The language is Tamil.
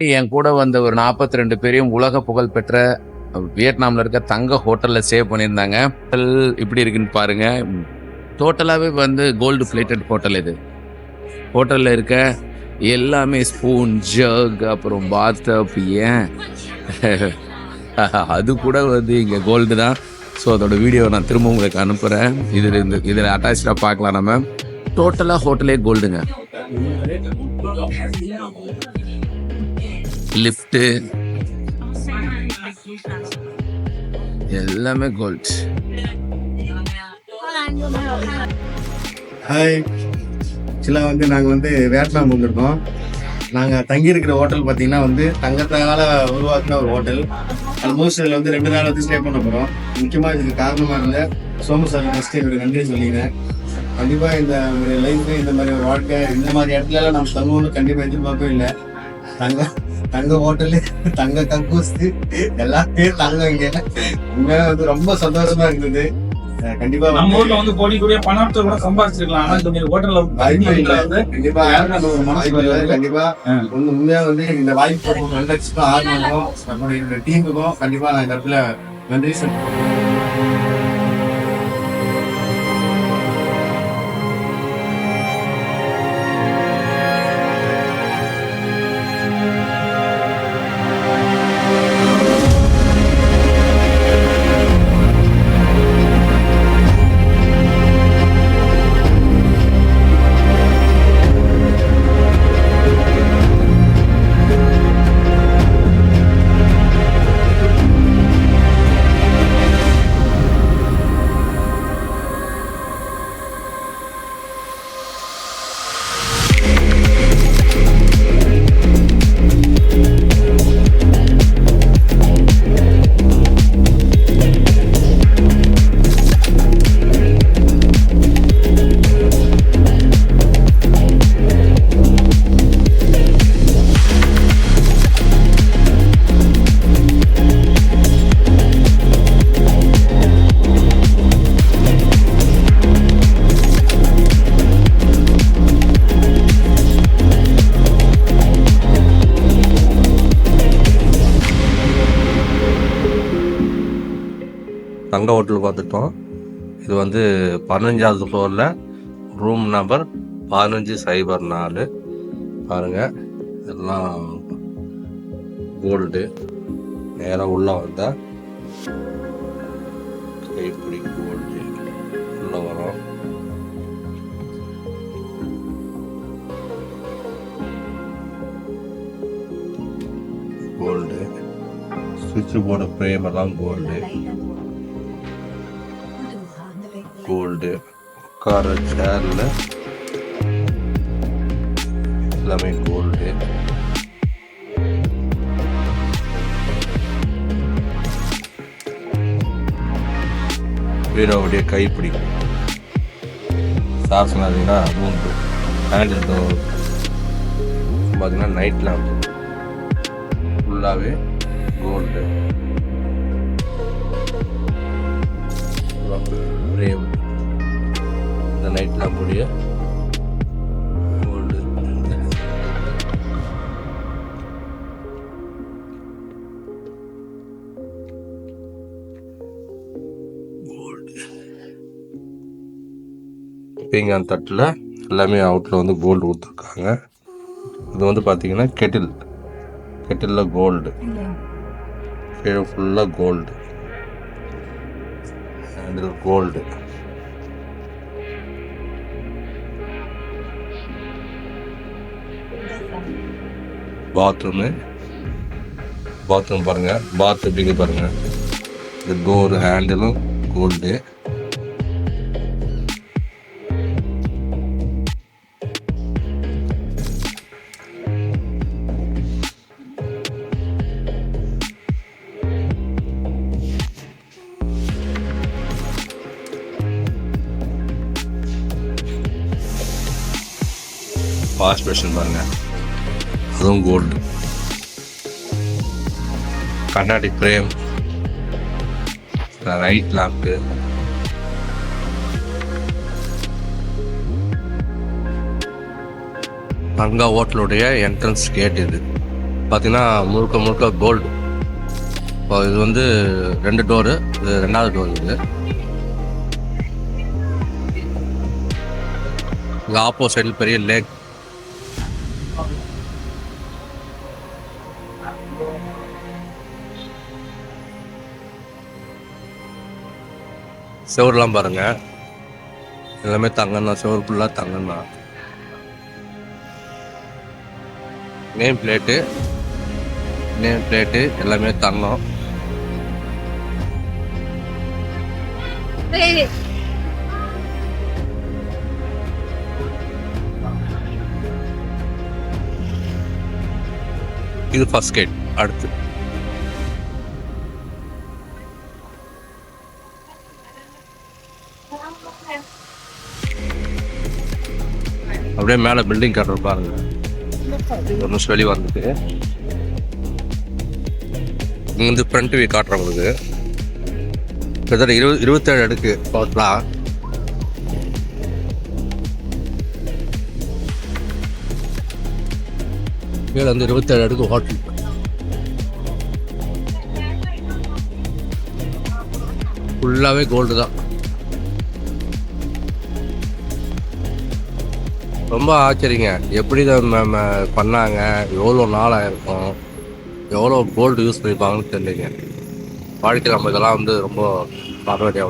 என் கூட வந்த ஒரு நாற்பத்தி ரெண்டு பேரையும் உலக புகழ் பெற்ற வியட்நாமில் இருக்க தங்க ஹோட்டலில் சேவ் பண்ணியிருந்தாங்க. ஹோட்டல் இப்படி இருக்குன்னு பாருங்க. டோட்டலாகவே வந்து கோல்டு பிளேட்டட் ஹோட்டல் இது. ஹோட்டலில் இருக்க எல்லாமே ஸ்பூன் ஜக் அப்புறம் பாத்தப் ஏன்? அது கூட வந்து இங்கே கோல்டு தான். ஸோ அதோட வீடியோ நான் திரும்ப உங்களுக்கு அனுப்புகிறேன் இதில் இந்த இதில் அட்டாச்சாக பார்க்கலாம் நம்ம. டோட்டலாக ஹோட்டலே கோல்டுங்க லிஃப்ட்டு எல்லாமே கோல்ட் ஹாய் ஆக்சுவலாக வந்து நாங்கள் வந்து வியட்நாம் வந்திருக்கோம் நாங்கள் தங்கியிருக்கிற ஹோட்டல் பார்த்தீங்கன்னா வந்து தங்கத்தால் உருவாக்குன ஒரு ஹோட்டல் ஆல்மோஸ்ட் இதில் வந்து ரெண்டு நாள் வந்து ஸ்டே பண்ண போகிறோம் முக்கியமாக இதுக்கு காரணமாக இருந்த சோமு சார் ஃபஸ்ட்டு என்னோட நன்றி சொல்லிக்கிறேன். கண்டிப்பாக இந்த லைஃப்பு லைஃப் இந்த மாதிரி ஒரு வாழ்க்கை இந்த மாதிரி இடத்துலலாம் நம்ம தங்குவோம்னு கண்டிப்பாக எதிர்பார்க்கவே இல்லை. தங்க தங்க ஹோட்டலு தங்க கக்கூஸ்து எல்லாத்தையும் தங்க இங்கே. உண்மையாக வந்து ரொம்ப சந்தோஷமா இருந்தது. கண்டிப்பா நம்ம ஊர்ல வந்து கோடி கோடியா பணத்தை கூட சம்பாதிச்சிருக்கலாம். ஆனா இந்த மாதிரி ஹோட்டல்ல. வந்து கண்டிப்பா. கண்டிப்பா. வந்து உண்மையா வந்து இந்த வாய்ப்பு வெள்ளச்சுக்கும் ஆர்வமும் நம்மளுடைய டீமுக்கும் கண்டிப்பா நான் இந்த இடத்துல நன்றி சொல்றேன். தங்க ஹோட்டல் பார்த்துட்டோம். இது வந்து பதினஞ்சாவது ஃப்ளோரில் ரூம் நம்பர் பதினஞ்சு சைபர் நாலு. பாருங்கள் இதெல்லாம் கோல்டு நேராக உள்ளே வந்தால் கைப்பிடி கோல்டு உள்ளே வரும். கோல்டு சுவிட்ச் போர்டு ஃப்ரேம் எல்லாம் கோல்டு கோல்டு உட்கார சேரில் எல்லாமே கோல்டு வீரோடைய கைப்பிடி. சார் சொன்னாதீங்கன்னா மூன்று. ஹேண்டில் டோர் பார்த்தீங்கன்னா நைட் லேம்ப் ஃபுல்லாகவே கோல்டு பிரேம் இந்த நைட்டில் முடிய கோல்டு பீங்கான் தட்டில் எல்லாமே அவுட்டில் வந்து கோல்டு கொடுத்துருக்காங்க. இது வந்து பார்த்தீங்கன்னா கெட்டில் கெட்டிலில் கோல்டு கீழே ஃபுல்லாக gold handle gold bathroom bathroom பாருங்க பாத் எப்படிங்க பாருங்க இந்த டோர் ஹேண்டிலும் கோல்டு வாஷ் பேஷன் பாருங்க அதுவும் கோல்டு கண்ணாடி ஃப்ரேம் ரைட் லாக்கு தங்கா ஹோட்டலுடைய என்ட்ரன்ஸ் கேட் இது. பார்த்தீங்கன்னா முழுக்க முழுக்க கோல்டு இப்போ இது வந்து ரெண்டு டோரு இது ரெண்டாவது டோர் இது. இது ஆப்போசைடில் பெரிய லேக் செவர்லாம் பாருங்க. எல்லாமே தங்கம் தான் செவர் ஃபுல்லாக தங்கம் தான் நேம் பிளேட்டு நேம் பிளேட்டு எல்லாமே தங்கம். இது ஃபர்ஸ்ட் கேட் அடுத்து. அப்படியே மேலே பில்டிங் கட்டுற பாருங்க. ஒரு நிமிஷம் வெளியே வந்துட்டு. இங்கே வந்து ஃப்ரண்ட் வியூ காட்டுறேன் உங்களுக்கு. கிட்டத்தட்ட இருபது இருபத்தேழு அடுக்கு டோட்டலாக கீழே வந்து இருபத்தேழு அடுக்கு ஹோட்டல் ஃபுல்லாகவே கோல்டு தான். ரொம்ப ஆச்சரியங்க. எப்படி மேம் பண்ணாங்க? எவ்வளோ நாளாக இருக்கும்? எவ்வளோ கோல்டு யூஸ் பண்ணிப்பாங்கன்னு தெரியலைங்க. வாழ்க்கையில் நம்ம இதெல்லாம் வந்து ரொம்ப பார்க்க வேண்டிய